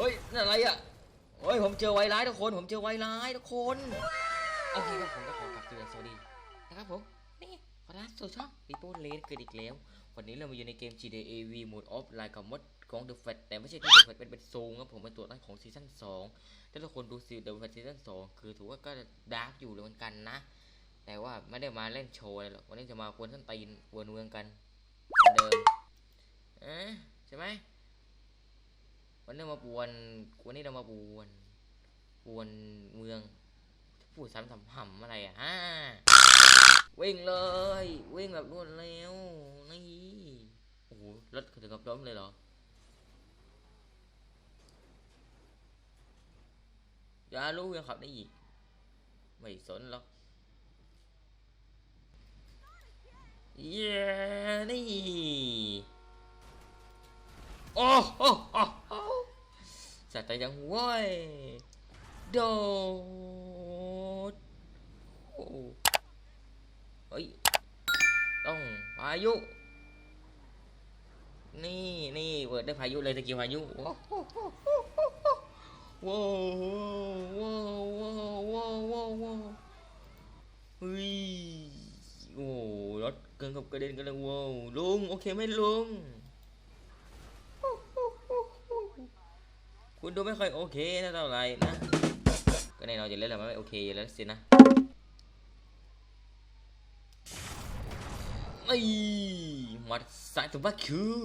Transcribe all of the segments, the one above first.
เฮ้ยนั่นอะไรอะเฮ้ยผมเจอไวร้ายทุกคน ผมเจอไวร้ายทุกคนโอเคครับผมก็ขอกลับตัวสวัสดีนะครับผมนี่ขอรับสู่ช่องปีโป้เลนเกิดอีกแล้ววันนี้เรามาอยู่ในเกม GTA V Mode of Line กับมดของ The Fat แต่ไม่ใช่ที่ The Fat เป็นเป็นซูงครับผมเป็นตัวตั้งของซีซั่น2ถ้าทุกคนดูซี The Fat ซีซั่น2คือถือว่าก็ดาร์กอยู่เหมือนกันนะ แต่ว่าไม่ได้มาเล่นโชว์อะไรหรอกวันนี้จะมาควนท่านตีนกวนเมืองกันเหมือนเดิมเอ๊ะใช่ไหม วันนี้มาปวนวันนี้เรามาปวนปวนเมืองพูดซ้ำทำห่ำอะไรอะฮ่าวิ่งเลยวิ่งแบบรวดเร็วนี่โอ้โหรถถึงกับล้มเลยเหรออย่ารู้ยังขับได้อีกไม่สนหรอกเย้นี่โอ้โอ้โอ้โอ้ สะใจจังว้ยโดดโอเฮ้ยต้องพายุ นี่นี่เปิดได้พายุเลยตะกี้พายุว้าวว้าวว้าวว้าวว้าวว้าวว้าวเฮ้ยโอ้รถเกินกับกระเด็นกันเลยว้าวลุงโอเคไหมลุง คุณดูไม่ค่อยโอเคนะเท่าไหร่นะ ก็แน่นอนอยู่แล้วแหละมันไม่โอเคอยู่แล้วสินะไอ้หมัดสายตัวบ้าคือ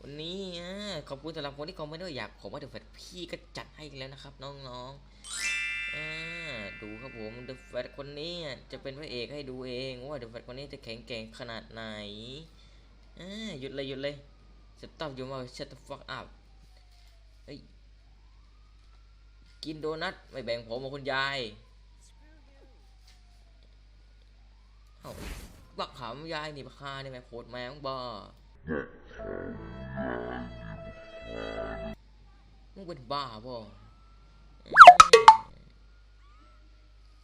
วันนี้อะขอบคุณสำหรับคนที่คอมเมนต์ว่าอยากผมว่าเดอะแฟตพี่ก็จัดให้อีกแล้วนะครับ น้องๆอ่าดูครับผมเดอะแฟตคนนี้อะจะเป็นพระเอกให้ดูเองว่าเดอะแฟตคนนี้จะแข็งแกร่งขนาดไหนอ่าหยุดเลยหยุดเลย stop your mouth shut the fuck up เฮ้ย กินโดนัทไม่แบ่งผมกับคุณยายเอ้าบักขำยายนี่บักคานี่แม่โคตรแม่งบ้ามึงเป็นบ้าป่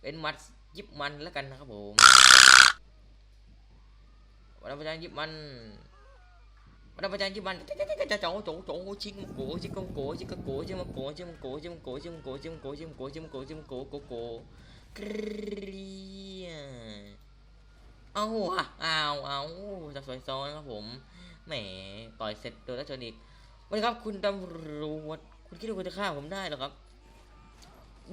เป็นมัดยิบมันแล้วกันนะครับผมวันประจานยิบมัน มันประจานยิบมันจะโจโจโจชิงโกชิงโกชิงโกชิงโกชิงโกชิงโกชิงโกชิงโกชิงโกชิงโกชิงโกชิงโกโกโกกรีเอาอะเอาเอาจะสวยซ้อนครับผมแหมต่อยเสร็จโดนแล้วชนอีกวันครับคุณตำรวจคุณคิดว่าคุณจะฆ่าผมได้หรอครับ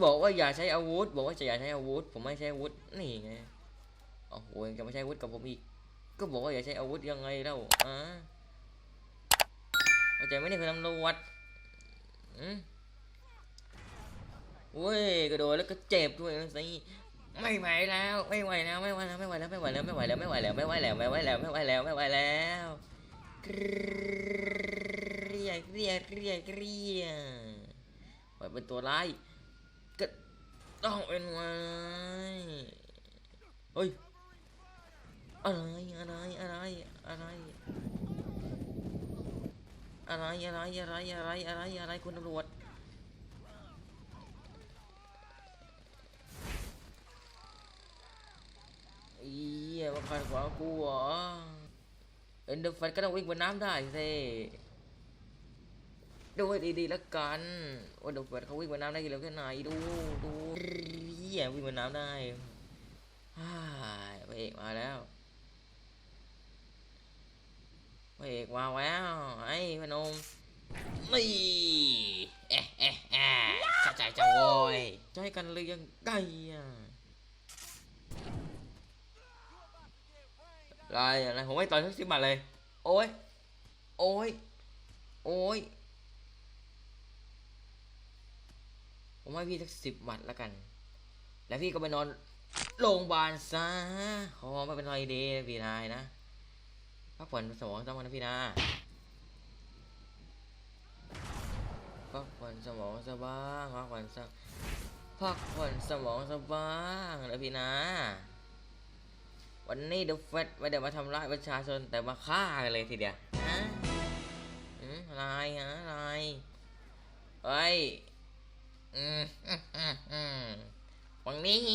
บอกว่าอย่าใช้อาวุธ บอกว่าจะอย่าใช้อาวุธ ผมไม่ใช้อาวุธนี่ไงโอ้โหยังจะไม่ใช้อาวุธกับผมอีก ก็บอกว่าอย่าใช้อาวุธยังไงเล่าอ่า เข้าใจไหมเนี่ยคือตำรวจอืมเว้ยกระโดดแล้วก็เจ็บด้วยสิไม่ไหวแล้วไม่ไหวแล้วไม่ไหวแล้วไม่ไหวแล้วไม่ไหวแล้วไม่ไหวแล้วไม่ไหวแล้วไม่ไหวแล้วไม่ไหวแล้วไม่ไหวแล้วไม่ไหวแล้วเรียกเรียกเรียกเรียปล่อยเป็นตัวร้ายก็ต้องเป็นไงเฮ้ยอะไรอะไรอะไรอะไร อะไรอะไรอะไรอะไรอะไรอะไรคุณตำรวจอีมาขัดขวากูเหรอเอ็นเดอร์แฟก็ต้องวิ่งบนน้ำได้สิดูให้ดีๆแล้วกันว่าเดอร์แฟเขาวิ่งบนน้ำได้กี่เร็วแค่ไหนดูดูเหี้ยวิ่งบนน้ำได้ฮ่าพระเอกมาแล้วพระ เอกมาแล้วไอ้พนมนี่เอ๊ะเอ๊ะเอ๊ะเข้าใจจังโว้ยจะให้กันเลยยังไงอะอะไรอะไรผมไม่ต่อยสักสิบบาทเลย โอ้ย โอ้ย โอ้ย ผมให้พี่สักสิบบาทแล้วกัน แล้วพี่ก็ไปนอนโรงพยาบาลซะขอไม่เป็นไรดีพี่นายนะ พักผ่อนสมองต้องนะพี่นาพักผ่อนสมองสบ้างพักผ่อนสพักผ่อนสมองสบ้างนะพี่นะ วันนี้เดอะเฟดไม่ได้มาทำร้ายประชาชนแต่มาฆ่ากันเลยทีเดียวฮะอะไรฮะอะไรเฮ้ยอืมอืมอืมอืมวันนี้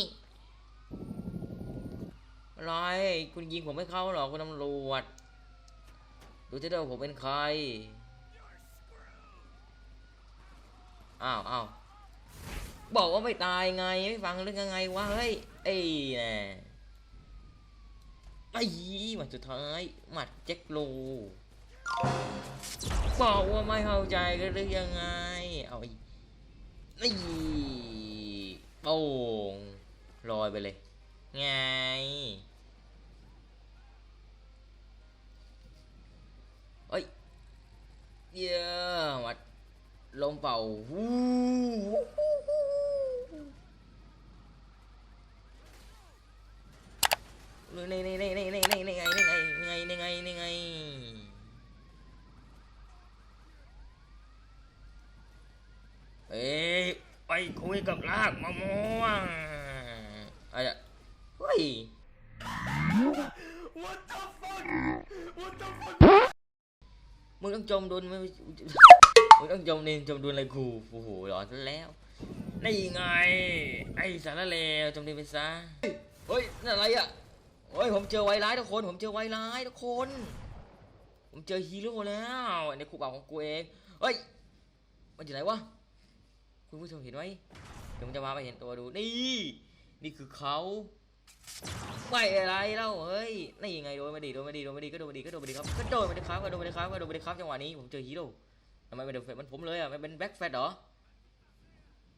อะไรคุณยิงผมไม่เข้าหรอกคุณตำรวจ ดูจะได้ว่าผมเป็นใคร อ้าวอ้าวบอกว่าไม่ตายไง ไม่ฟังเรื่องยังไงวะ เฮ้ยไอ้แน่ไอ้หมัดสุดท้าย หมัดแจ็คโลบอกว่าไม่เข้าใจกันหรือยังไง เอาไอีกนี่โป่งลอยไปเลย ไง เอ้ย เยี่ยมวัดลมเป่าวู้นี่นี่นี่นี่นี่นี่นี่ไงนี่ไงนี่ไงนี่ไงไงเอ้ยไปคุยกับลากมะม่วงอะไรเฮ้ย What the fuck? What the fuck? มึงต้องจมดุลมึงมึงต้องจมดินจมดุลอะไรกูโอ้โหหลอนซะแล้วนี่ไง ไอ้สารเลวจมดินไปซะเฮ้ยนั่นอะไรอะเฮ้ยผมเจอไวร้ายทุกคน ผมเจอไวร้ายทุกคน ผมเจอฮีโร่แล้วในคุกเก่าของกูเองเฮ้ยมันอยู่ไหนวะคุณผู้ชมเห็นไหมเดี๋ยวผมจะพาไปเห็นตัวดูนี่นี่คือเขา ไม่อะไรเล่าเฮ้ยนี่ยังไงโดนมาดีโดนมาดีโดนมาดีก็โดนมาดีก็โดนมาดีครับก็โดนมาดีครับก็โดนมาดีครับก็โดนมาดีครับจังหวะนี้ผมเจอฮีโร่ทำไมเป็นเดอะเฟมันผมเลยอะมันเป็นแบ็คแฟตเหรอ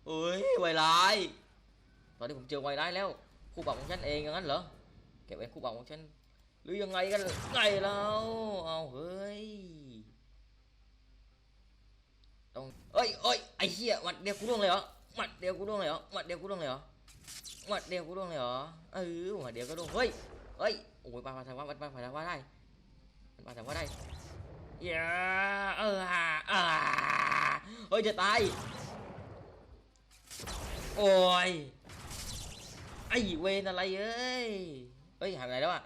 เฮ้ยไวร้ายตอนนี้ผมเจอไวร้ายแล้วคู่ปรับของฉันเองอย่างนั้นเหรอเก็บไว้คู่ปรับของฉันหรือยังไงกันไงเราเอาเฮ้ยต้องเอ้ยเอ้ยไอ้เหี้ยหมัดเดียวกูร่วงเลยเหรอหมัดเดียวกูร่วงเลยเหรอหมัดเดียวกูร่วงเลยเหรอ หมัดเดียวกูร่วงเลยเหรอเออหมัดเดียวก็ร่วงเฮ้ยเฮ้ยโอ้ยปาปาทางว่าปาปาทางว่าได้ปาทางว่าได้อย่าเอออ่าอ่าเฮ้ยจะตายโอ้ยไอเวนอะไรเอ้ยเฮ้ยหายไปไหนแล้วอะ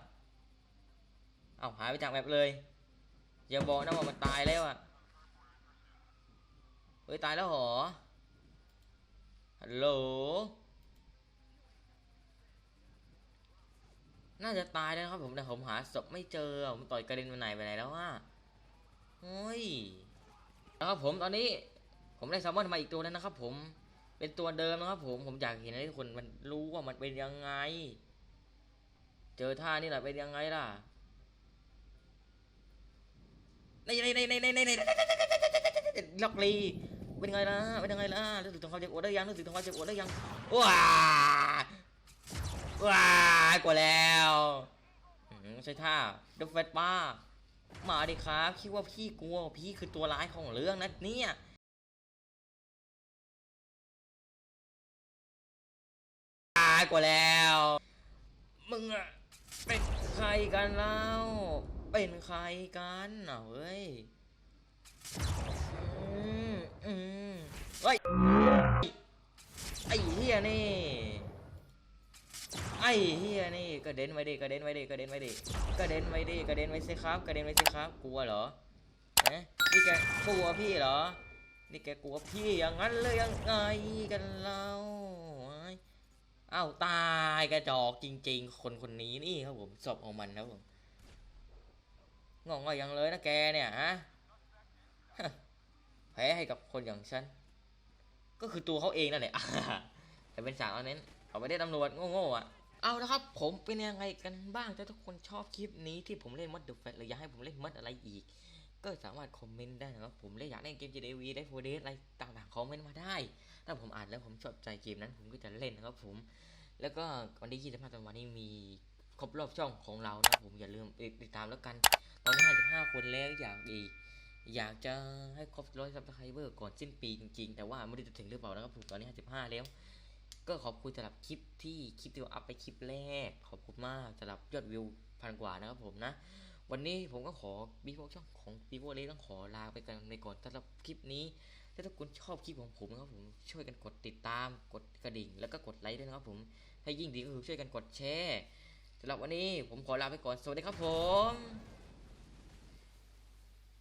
เอาหายไปจากแบบเลยอย่าบอกนะว่ามันตายแล้วอะเฮ้ยตายแล้วหรอฮัลโหล น่าจะตายแล้วครับผมแต่ผมหาศพไม่เจอผมต่อยกระเด็นไปไหนไปไหนแล้ววะเฮ้ยนะครับผมตอนนี้ผมได้แซลมอนมาอีกตัวแล้วนะครับ ผมเป็นตัวเดิมนะครับ ผมผมอยากเห็นให้ทุกคนมันรู้ว่ามันเป็นยังไง เจอท่านี่แหละเป็นยังไงล่ะในในในในในในในล็อกลีเป็นไงล่ะเป็นยังไงล่ะรู้สึกถึงความเจ็บปวดได้ยังรู้สึกถึงความเจ็บปวดได้ยังว้า ว้ากว่าแล้วอืมใช่ท่าเดฟเฟตป้ามาดิครับคิดว่าพี่กลัวพี่คือตัวร้ายของเรื่องนะเนี่ยตายกว่าแล้ว มึงอะเป็นใครกันเล่าเป็นใครกันอะเฮ้ยอืมอืมเฮ้ยไอ้เฮียนี่ ไอ้เฮียนี่กระเด็นไว้ดิกระเด็นไว้ดิกระเด็นไว้ดิกระเด็นไว้ดิกระเด็นไว้สิครับกระเด็นไว้สิครับกลัวเหรอฮะนี่แกกลัวพี่เหรอ นี่แกกลัวพี่อย่างนั้นเลยยังไงกันเล่าอ้าวตายกระจอกจริง ๆ คนคนนี้นี่ครับผมศพของมันครับผมงงก็ยังเลยนะแกเนี่ยฮะแพ้ให้กับคนอย่างฉันก็คือตัวเขาเองนั่นแหละแต่เป็นสาวเน้นเขาไม่ได้ตำรวจโง่ๆอะ เอาละครับผมเป็นยังไงกันบ้างถ้าทุกคนชอบคลิปนี้ที่ผมเล่นมัดเดอะแฟตหรืออยากให้ผมเล่นมัดอะไรอีก ก็สามารถคอมเมนต์ได้นะครับผมเล่นอยากเล่นเกม GDV ได้โฟเดสอะไรต่างๆคอมเมนต์มาได้ ถ้าผมอ่านแล้วผมชอบใจเกมนั้นผมก็จะเล่นนะครับผม แล้วก็วันที่ 25ธันวานี้มีครบรอบช่องของเรานะผมอย่าลืมติดตามแล้วกัน ตอนนี้55 คนแล้วอยากอีกอยากจะให้ครบร้อยซับสไครเบอร์ก่อนสิ้นปีจริงๆ แต่ว่าไม่รู้จะถึงหรือเปล่านะครับผมตอนนี้ 55 แล้ว ก็ขอบคุณสำหรับคลิปที่คลิปที่อัพไปคลิปแรก ขอบคุณมากสำหรับยอดวิวพันกว่านะครับผมนะ วันนี้ผมก็ขอบีโฟช่องของบีโฟเลยต้องขอลาไปกันในก่อนสำหรับคลิปนี้ถ้าทุกคนชอบคลิปของผมนะครับผมช่วยกันกดติดตามกดกระดิ่ง แล้วก็กดไลค์ด้วยนะครับผมถ้ายิ่งดีก็คือช่วยกันกดแชร์สำหรับวันนี้ผมขอลาไปก่อนสวัสดีครับผม